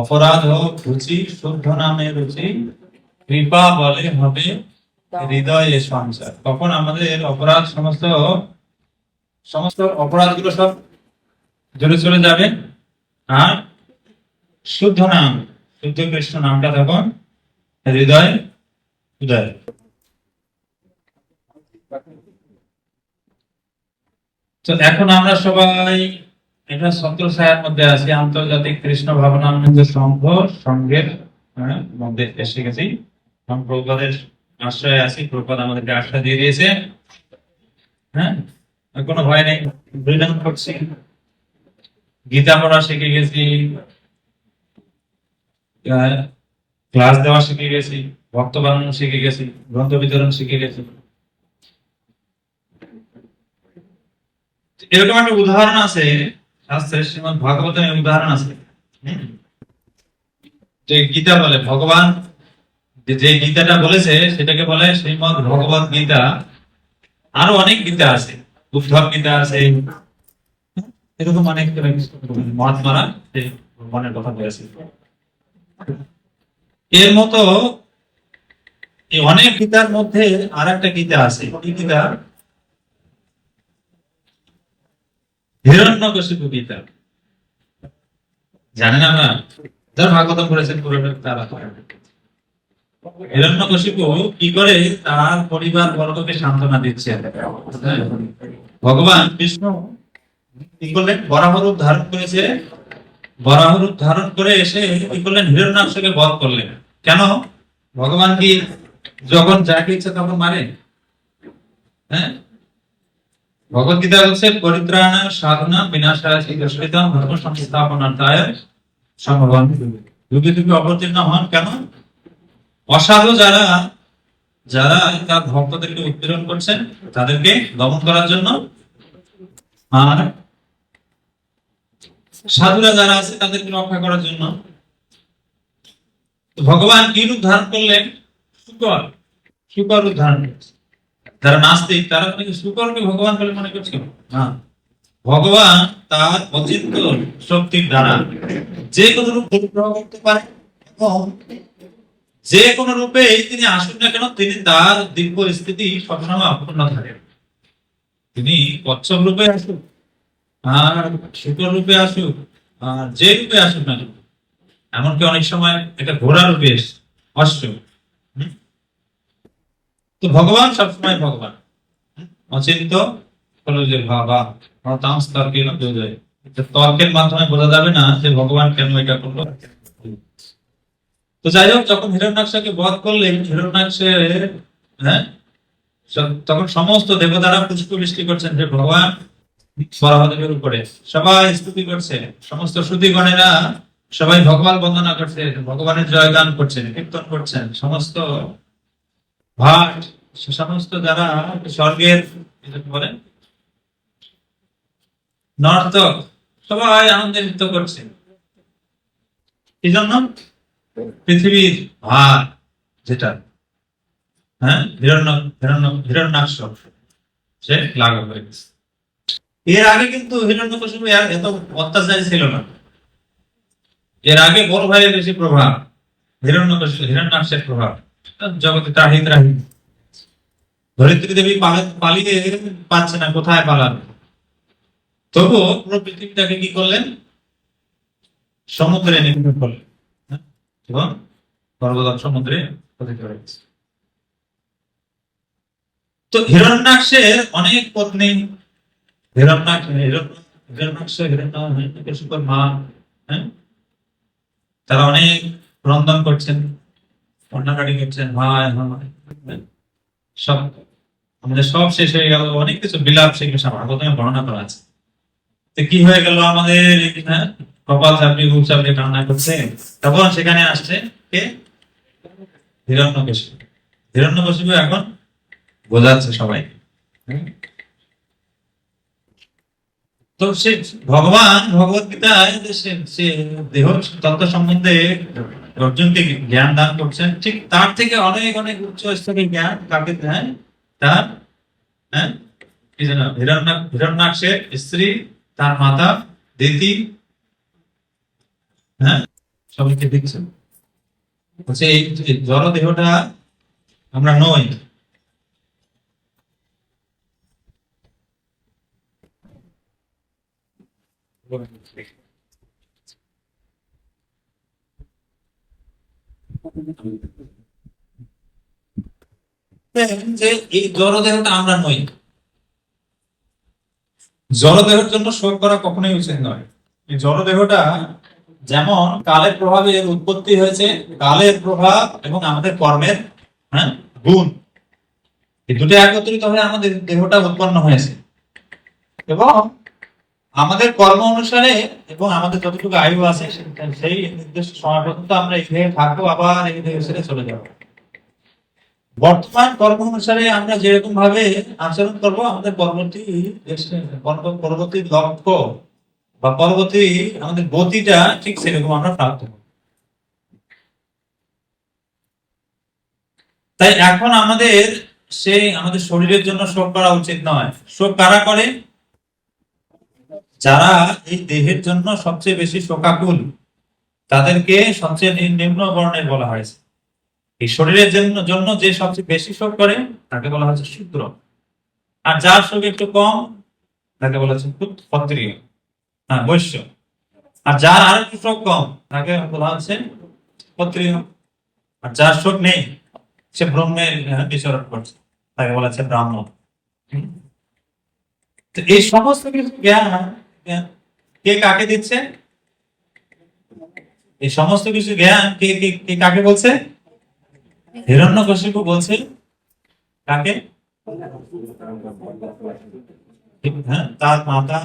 অপরাধ হোক, রুচি, শুদ্ধ নামে রুচি, কৃপা বলে হবে হৃদয়ে সঞ্চার। তখন আমাদের অপরাধ সমস্ত সমস্ত অপরাধগুলো সব জলে চলে যাবে। আর শুদ্ধ নাম, শুদ্ধ কৃষ্ণ নামটা তখন হৃদয় হৃদয় তো এখন আমরা সবাই এটা সত্র ছায়ার মধ্যে আছি আন্তর্জাতিক কৃষ্ণ ভাবনানন্দ সংঘ সংঘের হ্যাঁ, মধ্যে এসে গেছি। আশ্রয় আছি প্রভুপাদ আমাদেরকে আশ্রয় দিয়ে দিয়েছে। হ্যাঁ কোনো ভয় নেই বৃদান করছি। গীতা পড়া শিখে গেছি। ক্লাস দেওয়া শিখে গেছি ভক্ত বানানো শিখে গেছি গ্রন্থ বিতরণ শিখে গেছি। এরকম একটা উদাহরণ আছে শাস্ত্রে শ্রীমদ ভাগবতের উদাহরণ আছে। যে গীতা বলে, ভগবান, যে গীতাটা বলেছে, সেটাকে বলে শ্রীমদ ভগবত গীতা। আরও অনেক গীতা আছে। উদ্ধব গীতা আছে। এরকম অনেক মহাত্মারা ভগবানের কথা বলেছে। এর মতো অনেক গীতার মধ্যে আর একটা গীতা আছে। গীতা? হিরণ্যকশিপু গীতা জানেন আমরা যারা ভাগবতম করেছেন কি করে? তার পরিবার বর্গকে সান্ত্বনা ভগবান বিষ্ণু কি করলেন? ধারণ করেছে। বরাহ ধারণ করে এসে কি করলেন? বধ করলেন। কেন? ভগবান কি যখন যাকে ইচ্ছা তখন মারে? হ্যাঁ? ভগবত গীতা হচ্ছে পরিত্রাণ, সাধনা, বিনাশায় ধর্ম সংস্থাপনার্থায় সম্ভবান যুগে যুগে অবতীর্ণ হন কেন? অসাধু যারা যারা তার ভক্তদেরকে উৎপীড়ন করছেন, তাদেরকে দমন করার জন্য। আর সাধুরা যারা আছে, তাদেরকে রক্ষা করার জন্য। ভগবান কি রূপ ধারণ করলেন? শুকর শুকর রূপ করেছে। যারা নাস্তিক, তারা নাকি শুকরকে ভগবান বলে মনে করছিল না ভগবান তার অচিন্ত শক্তির দ্বারা যে কোনো রূপ করতে পারে এবং যে কোনো রূপে তিনি আসুন না কেন, তিনি তার দিব্য স্থিতি সবসময় থাকেন তিনি কচ্ছপ রূপে আসুক, আর শুকর রূপে আসুক, আর যে রূপে আসুক না এমনকি অনেক সময় এটা ঘোড়া রূপে এসছে অশ্ব? তো ভগবান সবসময় ভগবান। অচিন্ত তর্কের মাধ্যমে বোঝা যাবে না যে ভগবান কেন এটা করল। তো যাই হোক, যখন হিরণ্যাক্ষকে বধ করলেন হিরণ্যাক্ষের হ্যাঁ তখন সমস্ত দেবতারা পুষ্প বৃষ্টি করছেন যে ভগবান উপরে। সবাই স্তুতি করছে। সমস্ত শ্রুতিগণেরা সবাই ভগবান বন্দনা করছে, ভগবানের জয়গান করছেন, কীর্তন করছেন, সমস্ত ভাট সে সমস্ত যারা স্বর্গের এটাকে বলে? নর্তক, সবাই আনন্দে নৃত্য করছে। এই জন্য পৃথিবীর ভার যেটা হ্যাঁ হিরণ্য হিরণ্য, হিরণ্যাক্ষ, সে লাঘব হয়ে গেছে। এর আগে কিন্তু হিরণ্যকশিপু এত অত্যাচারী ছিল না। এর আগে বড় ভাইয়ের বেশি প্রভাব হিরণ্যকশিপু হিরণ্যাক্ষের প্রভাব। জগতে ত্রাহি ত্রাহি ধরিত্রী দেবী পালিয়ে পাচ্ছে না, কোথায় পালাবে? তবুও পুরো পৃথিবীটাকে কি করলেন? সমুদ্রে নিক্ষেপ করলেন হ্যাঁ? এবং সমুদ্রে। তো হিরণ্যাক্ষের অনেক পত্নী, হিরণ্যাক্ষ হিরণ্য- হিরণ্যাক্ষ হিরণ্য মা হ্যাঁ? তারা অনেক রন্ধন করছেন। কন্যাকাটি করছেন ভাই? সব, আমাদের সব শেষ হয়ে গেল, অনেক কিছু বিলাপ সেগুলো সব বর্ণনা করা আছে। তো কি হয়ে গেল আমাদের কপাল চাপড়ি চাপড়ি কান্না করছে। তখন সেখানে আসছে কে? এখন বোঝাচ্ছে সবাই। তো সে, ভগবান ভগবত গীতায় সে দেহ তত্ত্ব সম্বন্ধে অর্জুনকে জ্ঞান দান করছেন। ঠিক তার থেকে অনেক অনেক উচ্চ স্তরের জ্ঞান কাকে দেয়? তার হ্যাঁ? হিরণ্যাক্ষের স্ত্রী, তার মাতা দিতি হ্যাঁ? সবাইকে দেখছেন? বলছে, এই জড় আমরা নই। যে এই জড় দেহটা আমরা নই। জড় দেহের জন্য শোক করা কখনোই উচিত নয়। এই জড় দেহটা যেমন কালের প্রভাবে এর উৎপত্তি হয়েছে, কালের প্রভাব এবং আমাদের কর্মের হ্যাঁ গুণ। এই দুটো একত্রিত হয়ে আমাদের দেহটা উৎপন্ন হয়েছে। এবং আমাদের কর্ম অনুসারে এবং আমাদের যতটুকু আয়ু আছে, সেই নির্দিষ্ট সময় পর্যন্ত আমরা এই দেহে থাকব, আবার এই দেহ চলে যাব। বর্তমান কর্ম অনুসারে আমরা যেরকম ভাবে আচরণ করব, আমাদের পরবর্তী পরবর্তী লক্ষ্য বা পরবর্তী আমাদের গতিটা ঠিক সেরকম আমরা প্রাপ্ত হব তাই এখন আমাদের সেই, আমাদের শরীরের জন্য শোক করা উচিত নয়। শোক কারা করে? যারা এই দেহের জন্য সবচেয়ে বেশি শোকাকুল, তাদেরকে সবচেয়ে নিম্ন বর্ণের বলা হয়েছে। এই শরীরের জন্য যে সবচেয়ে বেশি শোক করে, তাকে বলা হচ্ছে শূদ্র আর যার শোক একটু কম, তাকে বলা হচ্ছে ক্ষত্রিয়। হ্যাঁ বৈশ্য। আর যার আর একটু শোক কম, তাকে বলা হচ্ছে ক্ষত্রিয়। আর যার শোক নেই, সে ব্রহ্মের বিচরণ করছে। তাকে বলা হচ্ছে ব্রাহ্মণ তো এই সমস্ত কিছু জ্ঞান কে কাকে দিচ্ছে? এই সমস্ত কিছু জ্ঞান কে কে কাকে বলছে? হিরণ্যকশিপু বলছে। কাকে? হ্যাঁ তার মাতা,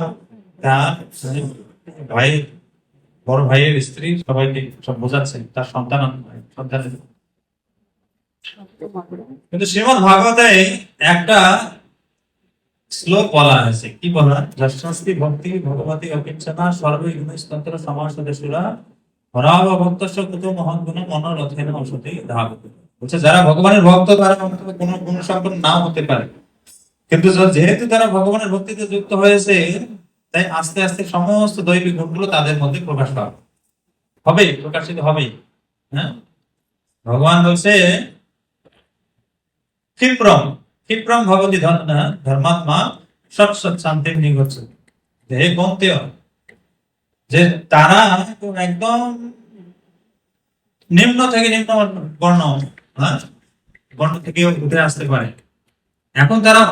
তার ভাই বড় ভাইয়ের স্ত্রী, সবাইকে সব বোঝাচ্ছে, তার সন্তান সন্তান কিন্তু শ্রীমদ ভাগবতে একটা শ্লোক বলা হয়েছে। কি বলা? যশস্তি ভক্তি, ভগবতী অকিঞ্চনা সর্বে গুণস্তন্ত্র সমাসদেশুরা হরাব ভক্তস্য কুত মহৎ গুণ মনোরথেন ঔষধি ধাবতি বলছে, যারা ভগবানের ভক্ত, তারা কোনো গুণ সম্পন্ন নাও হতে পারে। কিন্তু যেহেতু তারা ভগবানের ভক্তিতে যুক্ত হয়েছে, তাই আস্তে আস্তে সমস্ত দৈবিক গুণগুলো তাদের মধ্যে প্রকাশ পাবে। হবে, প্রকাশিত হবে। হ্যাঁ? ভগবান বলছে, ক্ষিপ্রম। ক্ষিপ্রম ধর্ম ধর্মাত্মা সৎ সৎ শান্তির নিগচ্ছ হে কন্তেয় যে তারা একদম নিম্ন থেকে নিম্ন বর্ণ বর্ণ থেকে উঠে আসতে পারে। এখন তারা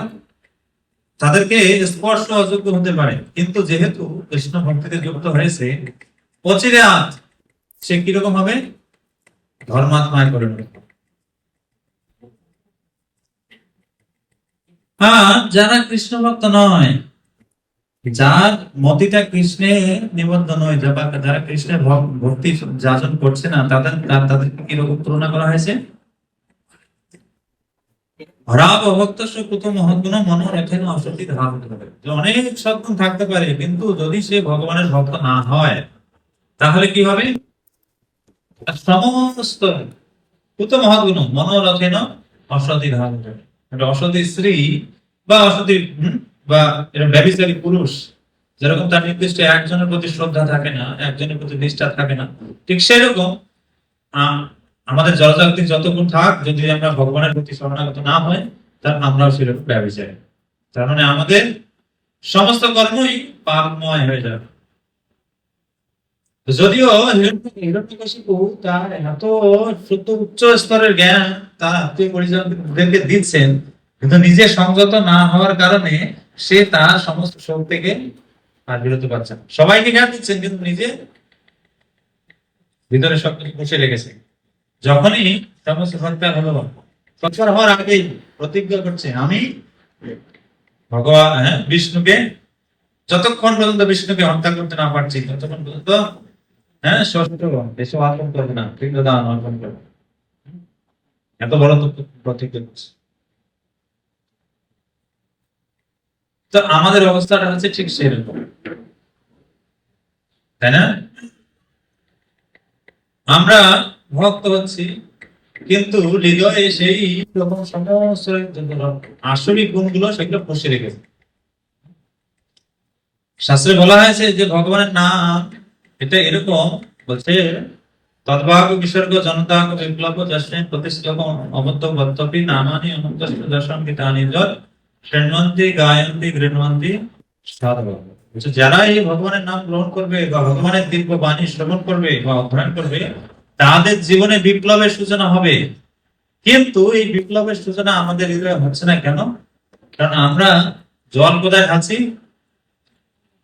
তাদেরকে স্পর্শ অযোগ্য হতে পারে। কিন্তু যেহেতু কৃষ্ণ ভক্তিতে যুক্ত হয়েছে অচিরে আজ সে কীরকম হবে? ধর্মাত্মায় পরিণত হবে। হ্যাঁ যারা কৃষ্ণ ভক্ত নয়, যার মতিটা কৃষ্ণে নিবদ্ধ নয়, যা- যারা কৃষ্ণের ভক- ভক্তি যাজন করছে না, তাদের তাদেরকে কীরকম তুলনা করা হয়েছে? অভক্ত কুত মহৎগুণ মন রেখেন অসতি হতে পারে অনেক সৎগুণ থাকতে পারে, কিন্তু যদি সে ভগবানের ভক্ত না হয়, তাহলে কি হবে? সমস্ত কুত মহৎগুণ মনোরথেন অসতি পারে একটা অসতী স্ত্রী বা অসতী বা এরকম ব্যভিচারী পুরুষ, যেরকম তার নির্দিষ্ট একজনের প্রতি শ্রদ্ধা থাকে না, একজনের প্রতি নিষ্ঠা থাকে না, ঠিক সেরকম আমাদের জলজাগতিক যত গুণ থাক, যদি আমরা ভগবানের প্রতি শরণাগত না হয় তার আমরাও সেরকম ব্যবচারী তার মানে আমাদের সমস্ত কর্মই পাপময় হয়ে যাবে। যদিও তার এত শুদ্ধ উচ্চ স্তরের জ্ঞান, তার আত্মীয় পরিজনদেরকে দিচ্ছেন কিন্তু নিজে সংযত না হওয়ার কারণে সে তার সমস্ত শোক থেকে আর বিরত পাচ্ছে না। সবাইকে জ্ঞান দিচ্ছেন কিন্তু নিজে ভিতরে সব কিছু বসে রেখেছে। যখনই সমস্ত হলো হওয়ার প্রতিজ্ঞা করছে, আমি ভগবান হ্যাঁ বিষ্ণুকে যতক্ষণ পর্যন্ত বিষ্ণুকে হত্যা করতে না পারছি, ততক্ষণ পর্যন্ত হ্যাঁ ষষ্ঠ করবে না অর্পণ করবে এত বড় তো প্রতিজ্ঞা করছে। তো আমাদের অবস্থাটা হচ্ছে ঠিক সেরকম। তাই না? আমরা ভক্ত হচ্ছি, কিন্তু হৃদয়ে সেই রকম সমস্ত আসরিক গুণগুলো সেগুলো পুষে রেখেছে। শাস্ত্রে বলা হয়েছে যে ভগবানের নাম, এটা এরকম বলছে তদ্ভাগ বিসর্গ জনতা বিপ্লব যশ্নে প্রতিষ্ঠক অমত্ত বত্তপি নামানি অনন্ত দর্শন গীতানি যত শৃণ্বন্তি গায়ন্তি গৃহন্তি যারা এই ভগবানের নাম গ্রহণ করবে বা ভগবানের দিব্য বাণী শ্রবণ করবে বা অধ্যয়ন করবে তাদের জীবনে বিপ্লবের সূচনা হবে। কিন্তু এই বিপ্লবের সূচনা আমাদের হৃদয়ে হচ্ছে না কেন? কারণ আমরা জল কোথায় খাচ্ছি?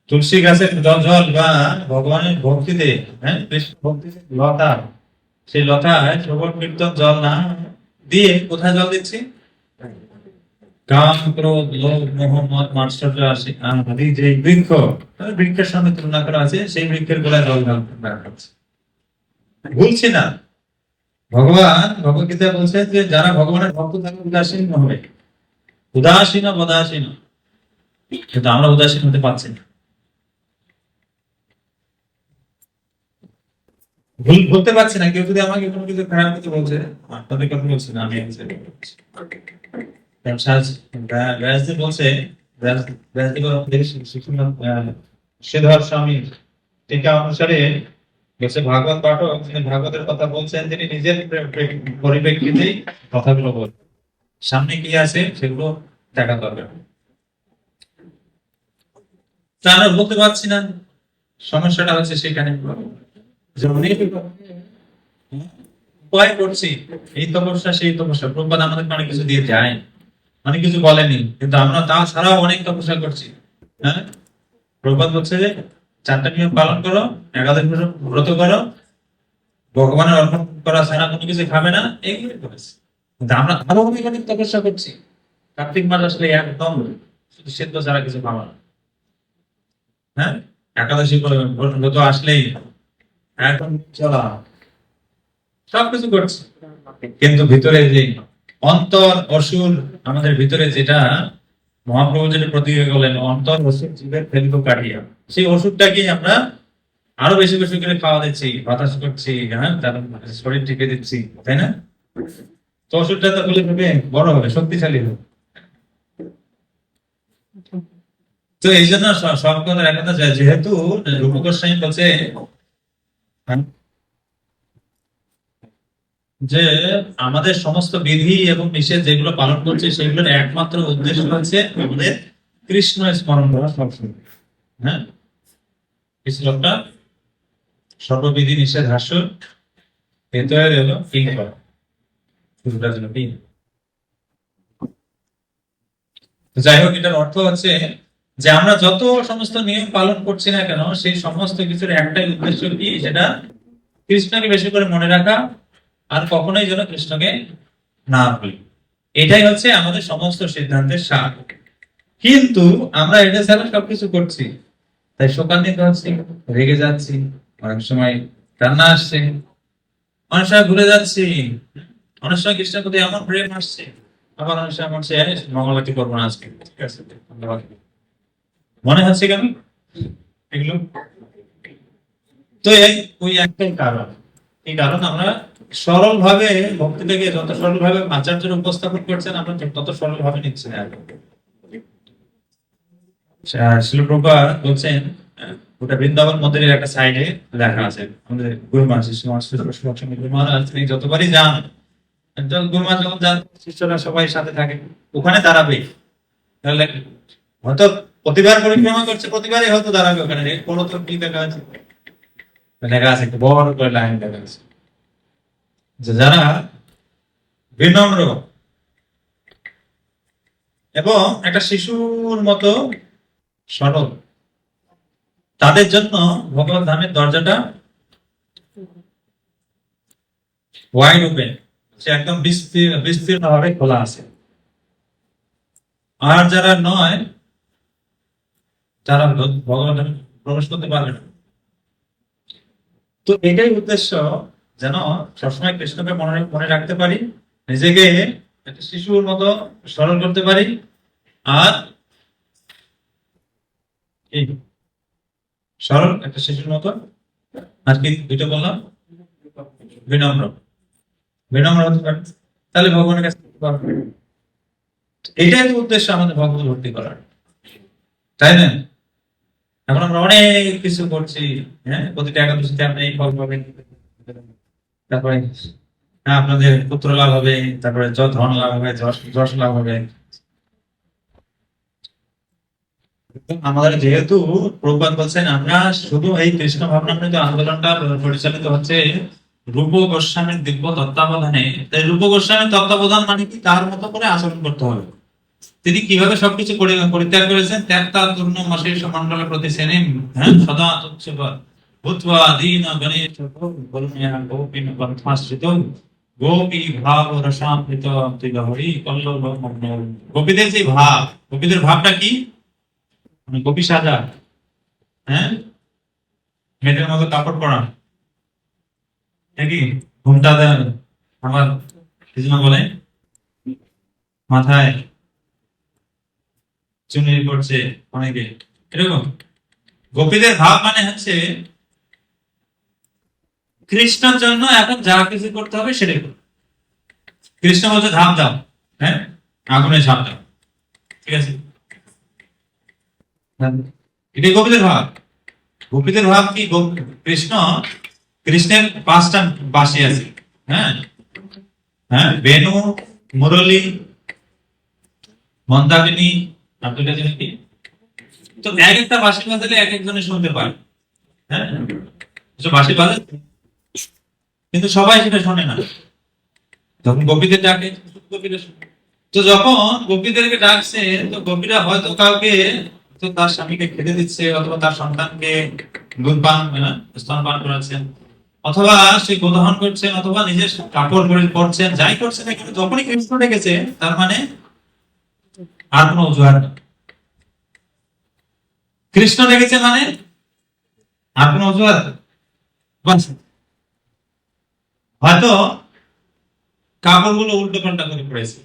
তুলসী গাছের জল জল বা ভগবানের ভক্তিতে হ্যাঁ? কৃষ্ণ ভক্তিতে লতা। সেই লতায় শ্রবণ কীর্তন জল না দিয়ে কোথায় জল দিচ্ছি? কাম ক্রোধ লোভ মোহ মাৎসর্য আসে আদি যে বৃক্ষ বৃক্ষের সঙ্গে তুলনা করা আছে, সেই বৃক্ষের গোলায়। ভুলছি না। ভগবান, ভগবদ্গীতা বলছে যে, যারা ভগবানের ভক্ত থাকবে উদাসীন হবে। উদাসীন বদাসীন কিন্তু আমরা উদাসীন হতে পারছি না। ভুল বলতে পারছি না। কেউ যদি আমাকে কোনো কিছু খারাপ কিছু বলছে আপনাদের কথা বলছি না, আমি actually বলছি। স্বামী টিকা অনুসারে বলছে ভাগবত পাঠক তিনি ভাগবতের কথা বলছেন, তিনি নিজের প্রে- প্রে- পরিপ্রেক্ষিতেই কথাগুলো বলেন। সামনে কি আছে? সেগুলো দেখা দরকার। তা আমরা বলতে পারছি না, সমস্যাটা হচ্ছে সেখানে। উপায় করছি, এই তপস্যা, সেই তপস্যা। প্রবাদ আমাদের অনেক কিছু দিয়ে যায়। অনেক কিছু বলেনি, কিন্তু আমরা তা ছাড়াও অনেক তপস্যা করছি। হ্যাঁ? প্রবাদ বলছে যে, চারটা নিয়ম পালন করো, একাদশ ব্রত- করো, ভগবানের অর্পণ করা ছাড়া কোনো কিছু খাবে না এইগুলো করেছে কিন্তু আমরা আরও অনেক অনেক তপস্যা করছি। কার্তিক মাস আসলে একদম শুধু সেদ্ধ ছাড়া কিছু না। হ্যাঁ? একাদশী ব্রত আসলেই এখন চলা। সবকিছু করছে। কিন্তু ভিতরে যে অন্তর, অসুর আমাদের ভিতরে যেটা মহাপ্রভু যেটা প্রতিজ্ঞা করলেন, অন্তর অসুর জীবের ফেলব কাটিয়া। সেই ওষুধটাকে আমরা আরও বেশি বেশি করে খাওয়া দিচ্ছি, বাতাস করছি হ্যাঁ তার শরীর টিকে দিচ্ছি, তাই না? তো ওষুধটা তো বলে হবে বড় হবে, শক্তিশালী হবে। তো এই জন্য সব কথা যেহেতু রূপ বলছে যে আমাদের সমস্ত বিধি এবং নিষেধ যেগুলো পালন করছে, সেগুলোর একমাত্র উদ্দেশ্য হচ্ছে আমাদের কৃষ্ণ স্মরণ করা সবসময়। হ্যাঁ? সর্ববিধি নিষেধ তো যাই হোক, এটার অর্থ হচ্ছে যে আমরা যত সমস্ত নিয়ম পালন করছি না কেন, সেই সমস্ত কিছুর একটাই উদ্দেশ্য কি? সেটা কৃষ্ণকে বেশি করে মনে রাখা আর কখনোই যেন কৃষ্ণকে না ভুলি। এটাই হচ্ছে আমাদের সমস্ত সিদ্ধান্তের সার। কিন্তু আমরা এটা ছাড়া সবকিছু করছি। তাই শোকান্বিত হচ্ছি রেগে যাচ্ছি অনেক সময় কান্না আসছে অনেক সময় ঘুরে যাচ্ছি অনেক সময় কৃষ্ণের প্রতি এমন প্রেম আসছে আবার অনেক সময় হচ্ছে "এই, মঙ্গলাতি করব না আজকে। ঠিক আছে ধন্যবাদ। মনে হচ্ছে কেন? এগুলো? তো এই ওই একটাই কারণ। এই কারণ আমরা সরল ভাবে ভক্তিটাকে যত সরল ভাবে আচার্যের উপস্থাপন করছেন, আমরা তত সরল ভাবে নিচ্ছি। না শিলপ্রভা বলছেন ওটা বৃন্দাবন মন্দিরের একটা সাইডে লেখা আছে, আমাদের গুরু মহারাজ, শ্রী মহারাজ তিনি যতবারই যান। গুরু মহারাজ যখন যান, শিষ্যরা সবাই সাথে থাকে, ওখানে দাঁড়াবে। তাহলে হয়তো প্রতিবার পরিক্রমা করছে, প্রতিবারই হয়তো দাঁড়াবে ওখানে। কোনো তো কি লেখা আছে? লেখা আছে, একটা বড় করে লাইন লেখা আছে। যারা বিনম্র এবং একটা শিশুর মতো সরল, তাদের জন্য ভগবান ধামের দরজাটা ওয়াইড ওপেন সে একদম বিস্তীর্ণ ভাবে খোলা আছে। আর যারা নয়, তারা ভগবান প্রবেশ করতে পারবে না। তো এটাই উদ্দেশ্য যেন সবসময় কৃষ্ণকে মনে মনে রাখতে পারি, নিজেকে একটা শিশুর মতো স্মরণ করতে পারি, আর সরল একটা শিশুর মতো। আর কি? দুটো বললাম? বিনম্র। বিনম্র হতে পারে। তাহলে ভগবানের কাছে এটাই তো উদ্দেশ্য আমাদের ভগবত ভর্তি করার। তাই না? এখন আমরা অনেক কিছু করছি হ্যাঁ? প্রতিটা একাদশীতে আমরা এই ফল পাবেন। তারপরে হ্যাঁ আপনাদের পুত্র লাভ হবে, তারপরে ধন লাভ হবে যশ লাভ হবে। আমাদের যেহেতু প্রবাদ বলছেন, আমরা শুধু এই কৃষ্ণ ভাবনামৃত আন্দোলনটা পরিচালিত হচ্ছে রূপ গোস্বামীর দিব্য তত্ত্বাবধানে। তাই রূপ গোস্বামীর তত্ত্বাবধান মানে কি? তার মতো করে আচরণ করতে হবে। তিনি কীভাবে সবকিছু পরিত্যাগ করেছেন? ত্যাগ তার পূর্ণ মাসের মন্ডলের প্রতি শ্রেণি হ্যাঁ সদা বলমিয়া গোপিন গোপী ভাব, গোপীদের মানে হ্যাঁ? মেয়েদের মতো কাপড় নাকি? ঘুমটা বলে মাথায় চুনি করছে অনেকে। এরকম। গোপীদের ভাব মানে হচ্ছে কৃষ্ণের জন্য এখন যা কিছু করতে হবে সেটাই করো। কৃষ্ণ বলছে ধাপ দাও হ্যাঁ? আগুনে ঝাঁপ দাও। ঠিক আছে? এটাই গোপীদের ভাব? গোপীদের ভাব কি? কৃষ্ণ কৃষ্ণের পাঁচটা বাসি আছে। হ্যাঁ? হ্যাঁ? বেনু মুরলী মন্দাকিনী আর দুইটা জিনিস কি তো এক একটা বাসি বাজালে এক একজনে শুনতে পারে হ্যাঁ? বাসি বাজে কিন্তু সবাই সেটা শোনে না তখন গোপীদের ডাকে গোপীরা। তো যখন গোপীদেরকে ডাকছে তো গোপীরা হয়তো কাউকে তো তার স্বামীকে খেতে দিচ্ছে অথবা তার সন্তানকে দুধ পান আহ, করাচ্ছেন অথবা সে গোদহন করছেন অথবা নিজের কাপড় পরে পরছেন যাই করছেন না কেন যখনই কৃষ্ণ ডেকেছে তার মানে আর কোনো অজুহাত নেই। কৃষ্ণ ডেকেছে মানে আর কোনো অজুহাত। হয়তো কাপড়গুলো উল্টো পাল্টা করে পড়েছে।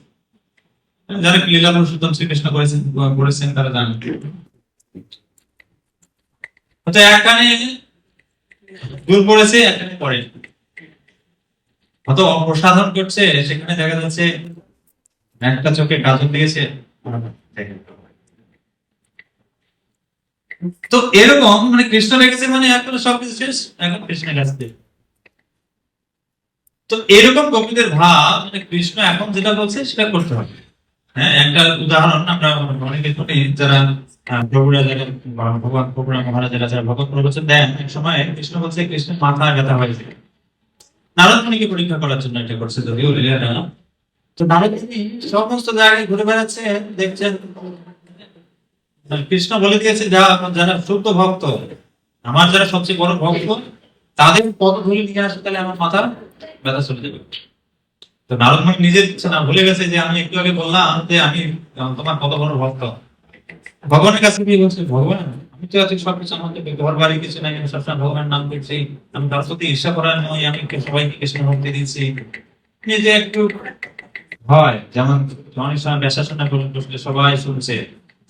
যারা লীলা পুরুষোত্তম শ্রীকৃষ্ণ করেছেন করেছেন, তারা জানেন। হয়তো এক কানে দূর পড়েছে এক কানে পড়ে। হয়তো অপ্রসাধন করছে, সেখানে দেখা যাচ্ছে একটা চোখে কাজল দিয়েছে তো এরকম মানে কৃষ্ণ রেখেছে মানে এখন সবকিছু শেষ, এখন কৃষ্ণের কাছ। তো এরকম কবিদের ভাব কৃষ্ণ এখন যেটা বলছে সেটা করতে হবে। হ্যাঁ একটা উদাহরণ আমরা অনেকে শুনি যারা প্রভুরা যারা ভগবান, প্রভুরা মহারাজারা যারা ভগবত প্রবচন দেন এক সময় কৃষ্ণ বলছে, কৃষ্ণের মাথা ব্যথা হয়েছে নারদ মুনিকে পরীক্ষা করার জন্য এটা করছে যদিও লীলাটা তো নারদ সমস্ত জায়গায় ঘুরে বেড়াচ্ছে, দেখছেন। কৃষ্ণ বলে দিয়েছে, যা যারা শুদ্ধ ভক্ত, আমার যারা সবচেয়ে বড় ভক্ত, তাদের পদ ধরে নিয়ে আসে, তাহলে আমার মাথা ব্যথা চলে যাবে। তো নারদ মুনি না, ভুলে গেছে যে আমি একটু আগে বললাম যে আমি তোমার কত বড় ভক্ত। ভগবানের কাছে কি বলছে, ভগবান, আমি তো আমাকে ঘর বাড়ি কিছু নাই, আমি সবসময় ভগবানের নাম আমি তার প্রতি ঈর্ষা করার নয় আমি সবাইকে ভক্তি দিচ্ছি। একটু হয়, যেমন অনেক সময় বসলে সবাই শুনছে,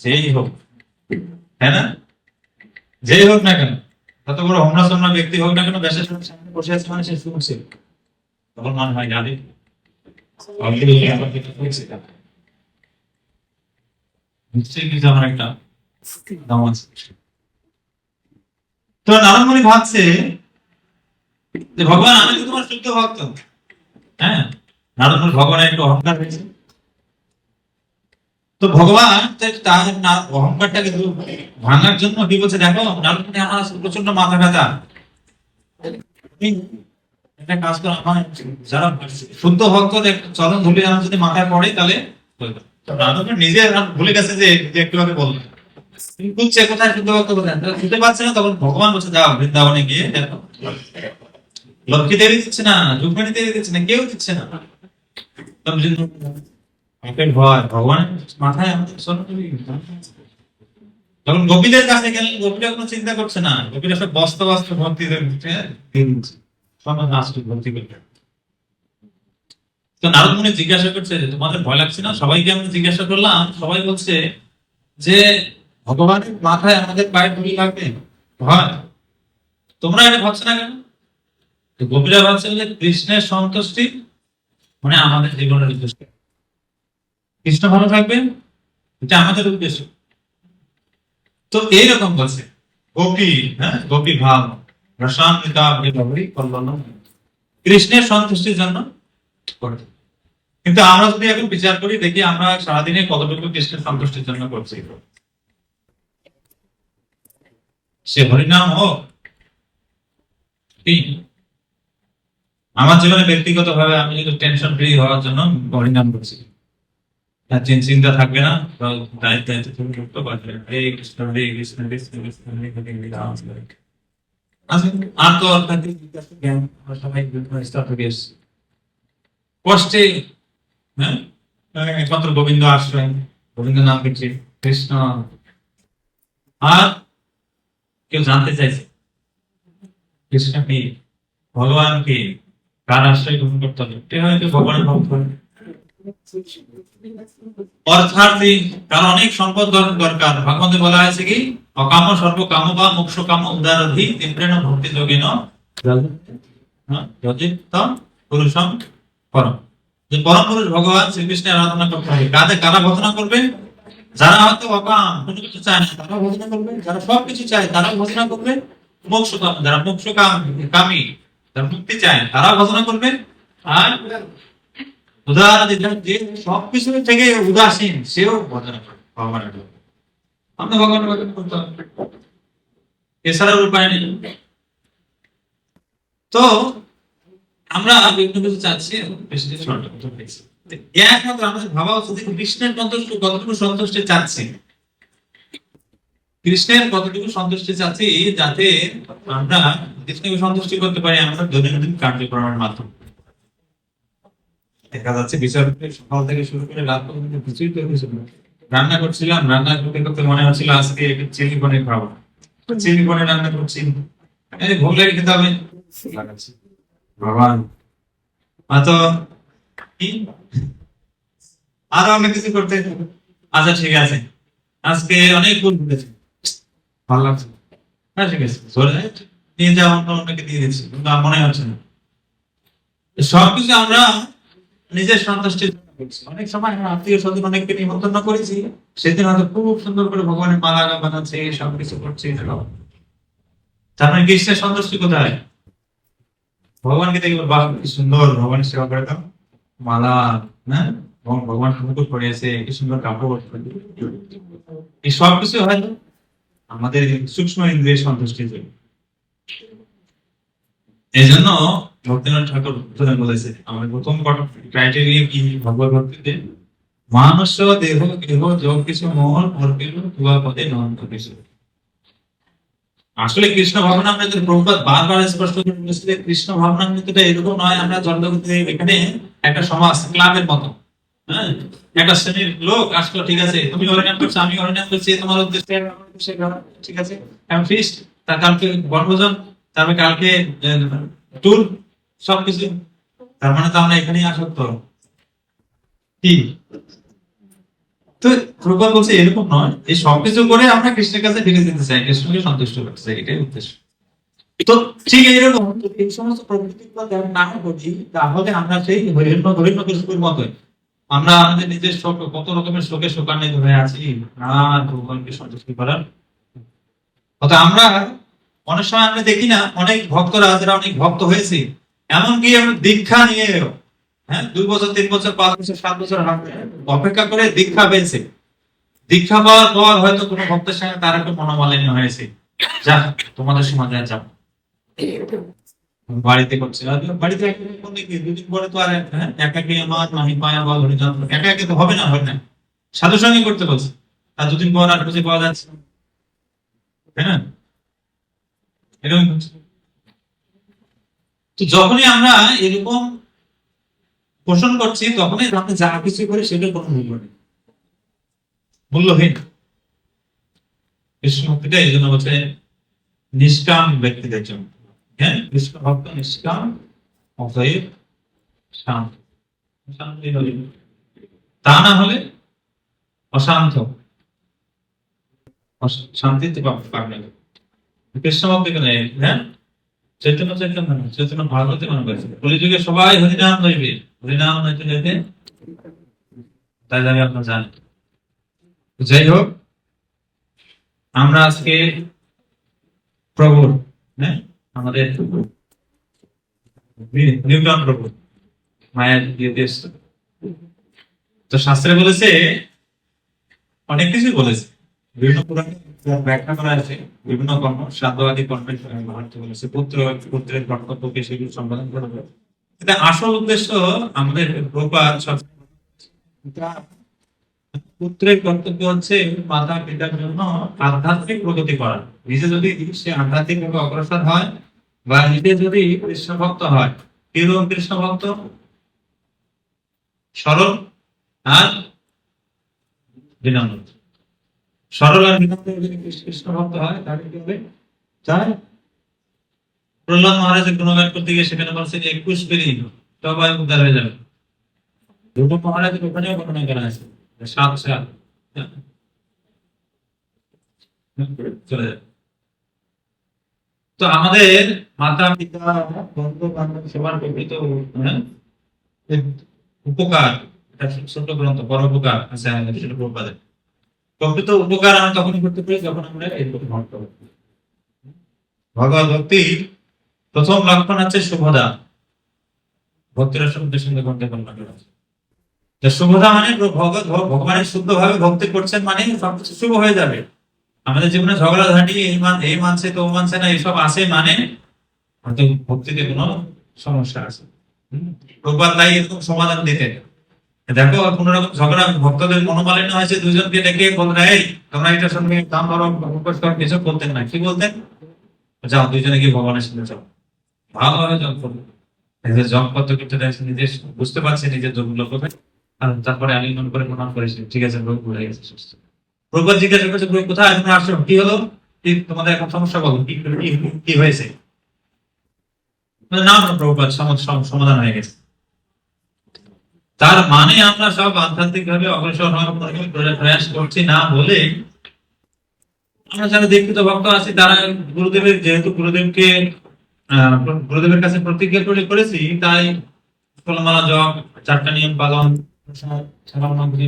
যেই হোক। তাই না? যেই হোক না কেন, যত বড় হোমরা সোমরা ব্যক্তি হোক না কেন বেশাশোনার সামনে বসে আছে মানে সে শুনছে। তখন মনে হয় জানি। তো নারায়ণমণি ভাবছে যে ভগবান, আমি তো তোমার শুদ্ধ ভক্ত। হ্যাঁ নারায়ণমণি ভগবানের একটু অহংকার হয়েছে। তো ভগবান তার অহংকারটাকে ভাঙার জন্য কি বলছে দেখো, নারায়ণমণি আমার প্রচণ্ড মাথা ব্যথা। একটা কাজ যারা শুদ্ধ ভক্তদের চরণ ধুলি যদি মাথায় পড়ে, তাহলে নিজে ভুলে গেছে যে একটু আগে খুঁজছে কোথায় শুদ্ধ ভক্ত কোথায় তো খুঁজে পাচ্ছে না, তখন ভগবান বৃন্দাবনে গিয়ে লক্ষ্মী দিচ্ছে না রুক্মিণী দিচ্ছে না, কেউ দিচ্ছে না। ভগবান, মাথায়। তখন গোপীদের কাছে গেলেন, গোপীরা কোনো চিন্তা করছে না। গোপীরা সব বস্তা বস্তা ভক্তি দিচ্ছে। তো নারদ মুনি জিজ্ঞাসা করছে যে, তোমাদের ভয় লাগছে না? সবাইকে জিজ্ঞাসা করলাম। সবাই বলছে যে, ভগবানের মাথায় আমাদের পায়ে ধুলি লাগবে। ভয়। তোমরা এটা ভাবছ না কেন? গোপীরা ভাবছে যে, কৃষ্ণের সন্তুষ্টি মানে আমাদের জীবনের উদ্দেশ্য। কৃষ্ণ ভালো থাকবে, এটা আমাদের উদ্দেশ্য। তো এইরকম বলছে। গোপী হ্যাঁ? গোপী ভাব। কৃষ্ণের সন্তুষ্টির জন্য কিন্তু আমরা যদি এখন বিচার করি দেখি আমরা সারাদিনে কতটুকু কৃষ্ণের সন্তুষ্টির জন্য করছি সে হরিনাম হোক আমার জীবনে ব্যক্তিগত ভাবে আমি কিন্তু টেনশন ফ্রি হওয়ার জন্য হরিনাম করছি চিন্তা থাকবে না দায়িত্ব দায়িত্ব হরে কৃষ্ণ হরে কৃষ্ণ কৃষ্ণ কৃষ্ণ হরে হরে রাম তো অর্থাৎ জ্ঞান। কষ্টে হ্যাঁ? একমাত্র গোবিন্দ আশ্রয় গোবিন্দ নাম পেয়েছি কৃষ্ণ। আর কেউ জানতে চাইছে? কৃষ্ণ কি? ভগবান কি? কার আশ্রয় গ্রহণ করতে হবে? এটা হয়তো ভগবানের ভক্ত হবে। অর্থার্থী কারণ অনেক সম্পদ দর- দরকার ভগবন্তে বলা হয়েছে কি, অকাম সর্ব কাম বা মোক্ষ কাম উদারধি ভক্তি যোগেন। পুরুষম পরম। যে পরম পুরুষ ভগবান শ্রীকৃষ্ণের আরাধনা করতে হবে কাদের কারা ভজনা করবে? যারা হয়তো অকাম, কোনো কিছু চায় না তারা ভজনা করবে। যারা সব কিছু চায় তারা ভজনা করবে। মোক্ষ কাম যারা মোক্ষ কাম কামী যারা মুক্তি চায় তারা ভজনা করবে। আর উদাহরণ সবকিছু থেকে উদাসীন, সেও ভজনা করে, ভগবানের। আমরা ভগবানের ভজন করতে এছাড়া উপায় নেই। তো, আমরা বিভিন্ন কিছু চাচ্ছি একমাত্র আমাদের ভাবা উচিত কৃষ্ণের সন্তুষ্ট কতটুকু সন্তুষ্টি চাচ্ছি? কৃষ্ণের কতটুকু সন্তুষ্টি চাচ্ছি, যাতে আমরা কৃষ্ণকে সন্তুষ্টি করতে পারি আমরা দৈনন্দিন কার্যক্রমের মাধ্যমে। দেখা যাচ্ছে সকাল থেকে শুরু করে রাত পর্যন্ত কিছুই তো না। রান্না করছিলাম, রান্না করতে করতে মনে হচ্ছিল আজকে চিলি পনির খাব। চিলি পনির রান্না করছি। এই ভোগ লাগে খেতে হবে ভগবান কি? আরও অনেক কিছু করতে। আচ্ছা ঠিক আছে। আজকে অনেক ভুল ঘটেছে ভালো লাগছে। হ্যাঁ ঠিক আছে। যাই। নিয়ে যাও অন্য দিয়ে দিচ্ছি, কিন্তু মনে হচ্ছে না। সবকিছু আমরা নিজের সন্তুষ্টির জন্য করছি অনেক সময় আমরা আত্মীয় স্বজন অনেককে নিমন্ত্রণ করেছি, সেদিন হয়তো খুব সুন্দর করে ভগবানের মালা বানাচ্ছে সব কিছু করছে মানে সন্তুষ্টি কোথায়? ভগবানকে বাহ, কি সুন্দর সেবা করে মালা হ্যাঁ? ভগবান পড়িয়েছে কি সুন্দর কাপড়। এই সব কিছু হয় না আমাদের সূক্ষ্ম ইন্দ্রিয়ের সন্তুষ্টির জন্য। এই জন্য ভক্তিনাথ ঠাকুর প্রথমে বলেছে আমাদের প্রথম ক্রাইটেরিয়া কি? ভগবত ভক্তিতে মানুষ দেহ দেহ যোগ, কিছু মোহন অর্পিল তুয়া পদে নন্ত কিছু আসলে কৃষ্ণ ভাবনামৃতের প্রভুপাত বারবার স্পষ্ট করে বলেছে যে কৃষ্ণ ভাবনামৃতটা এরকম নয়, আমরা জলগতিতে এখানে একটা সমাজ, ক্লাবের মতো। হ্যাঁ? একটা শ্রেণির লোক আসলো, ঠিক আছে, তুমি হরিনাম করছ, আমি হরিনাম করছি, তোমার উদ্দেশ্যে আমার ঠিক আছে ফিস্ট তার কালকে বনভোজন, তারপরে কালকে ট্যুর সবকিছু তার মানে তো আমরা এখানেই আসক্ত। কি? তো প্রভুপাদ বলছে, এরকম নয়। এই সবকিছু করে আমরা কৃষ্ণের কাছে ফিরে যেতে চাই, কৃষ্ণকে সন্তুষ্ট করতে চাই, এটাই উদ্দেশ্য। তো ঠিক এইরকম যদি এই সমস্ত ধ্যান না তাহলে আমরা সেই হরিণ হরিণ কৃষ্ণের মতোই। আমরা আমাদের নিজের শোক, কত রকমের শোকে শোকান্বিত হয়ে আছি আর ভগবানকে সন্তুষ্টি করার। অত আমরা, অনেক সময় আমরা দেখি না, অনেক ভক্তরা, যারা অনেক ভক্ত হয়েছে এমনকি দীক্ষা নিয়ে হ্যাঁ দুই বছর তিন বছর পাঁচ বছর সাত বছর অপেক্ষা করে দীক্ষা পেয়েছে। দীক্ষা পাওয়ার পর হয়তো কোনো ভক্তের সঙ্গে তার একটা মনোমালিন্য হয়েছে। যা তোমাদের সমাজে যাও বাড়িতে করছে। বাড়িতে দুদিন পরে তো আর হ্যাঁ, একাকী আমার মাহি মায়া বা হরিজন একা একা তো হবে না হয় না। সাধুর সঙ্গে করতে বলছে। আর দুদিন পর আর খুঁজে পাওয়া যাচ্ছে না। এরকম। তো যখনই আমরা এরকম পোষণ করছি, তখনই আমরা যা কিছু করি সেটা কোনো মূল্য নেই মূল্যহীন। কৃষ্ণ ভক্তিটা এই জন্য বলছে নিষ্কাম ব্যক্তিদের জন্য। হ্যাঁ? কৃষ্ণ ভক্ত নিষ্কাম, অতএব শান্ত। শান্তি হলে তা না হলে অশান্ত। অশ- শান্তিতে পাবে কৃষ্ণ ভক্ত কেন হ্যাঁ? চৈতন্য চৈতন্য না, চৈতন্য ভাগবতে মনে করেছে সবাই হরিনাম হরিনাম নইতে যেতে তাই যাবে আপনার যাই হোক আমরা আজকে প্রভুর হ্যাঁ? আমাদের নিউটন প্রভু মায়া দিয়ে দিয়ে তো শাস্ত্রে বলেছে অনেক কিছু বলেছে। বিভিন্ন ব্যাখ্যা করা আছে, বিভিন্ন কর্ম সাধ্যবাদী কর্মের পুত্র, পুত্রের কর্তব্যকে সেগুলো সম্পাদন করা হবে কিন্তু আসল উদ্দেশ্য আমাদের প্রপাত সব পুত্রের কর্তব্য হচ্ছে মাতা পিতার জন্য আধ্যাত্মিক প্রগতি করা। নিজে যদি সে আধ্যাত্মিক ভাবে অগ্রসর হয় বা নিজে যদি কৃষ্ণ ভক্ত হয় কীরকম কৃষ্ণ ভক্ত সরল, আর বিনম্র। সরল আর কৃষ্ণ ভক্ত হয় কি হবে? তার প্রহ্লাদ মহারাজের গুণগান করতে গিয়ে সেখানে বলছে যে একুশ উদ্ধার হয়ে যাবে। দুটো মহারাজের ওখানেও ঘটনা করা আছে। সাত সাত। চলে যাবে। তো আমাদের মাতা পিতা বন্ধু বান্ধব সবার প্রকৃত হ্যাঁ, উপকার। এটা ছোট গ্রন্থ বড় উপকার আছে আমাদের সেটা প্রপাদের প্রকৃত উপকার আমরা তখনই করতে পারি যখন আমরা এরকম ভক্ত। ভগবত ভক্তির প্রথম লক্ষণ হচ্ছে শুভদা ভক্তির শব্দের সঙ্গে আছে। শুভদা মানে ভগৎ ভগবানের শুদ্ধ ভাবে ভক্তি করছেন মানে সবকিছু শুভ হয়ে যাবে। আমাদের জীবনে ঝগড়া, ঝাঁটি, এই মান এই মানছে, তো মানছে না, এইসব আসে মানে হয়তো ভক্তিতে কোনো সমস্যা আছে। প্রপাত তাই এরকম সমাধান দিতেন। দেখো কোন রকম ঝগড়া ভক্তদের মনোমালিন্য হয়েছে দুজনকে ডেকে বললেন এই তোমরা এটার সঙ্গে দাম ধরো উপোস করো", কিছু বলতেন না কি বলতেন যাও দুজনে গিয়ে ভগবানের সাথে যাও। ভালোভাবে জপ করব নিজের জপ করতে করতে দেখছে নিজে বুঝতে পারছে নিজের যোগগুলো কোথায় আর তারপরে আলিঙ্গন করে প্রণাম করেছে ঠিক আছে রোগ ভুলে গেছে সুস্থ। প্রভু জিজ্ঞাসা করছে "প্রভু, কোথায়? তুমি আসছো? কি হলো? কি তোমাদের এখন সমস্যা বলো? কি কি- হয়েছে? না না প্রভুপাত সম- সম- সমাধান হয়ে গেছে। তার মানে আমরা সব আধ্যাত্মিক ভাবে অগ্রসর হওয়ার প্রয়াস করছি না বলে আমরা যারা দীক্ষিত ভক্ত আছি, তারা গুরুদেবের, যেহেতু গুরুদেবকে গুরুদেবের কাছে প্রতিজ্ঞা করে করেছি, তাই ফলমালা, জপ, চারটা নিয়ম পালন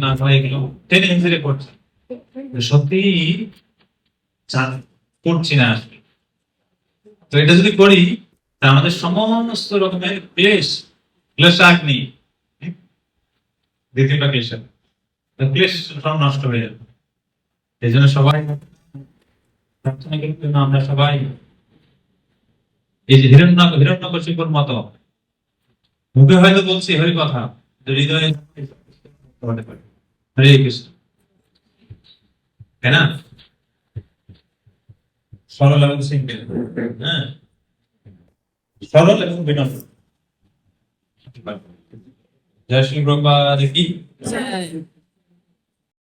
না করা এগুলো টেনে করছি। সত্যি করছি না তো এটা যদি করি আমাদের সমস্ত রকমের ক্লেশ, ক্লেশাগ্নি দ্বিতীয়টা তো ক্লেশ সব নষ্ট হয়ে যাবে। এই জন্য সবাই প্রার্থনা আমরা সবাই এই যে হিরণ্য মতো মুখে হয়তো বলছি হরি কথা হৃদয়ে হরে কৃষ্ণ। তাই না? সরল এবং সিম্পল। হ্যাঁ? সরল এবং বিনম্র। জয় শ্রী ব্রহ্মা দেখি Jai.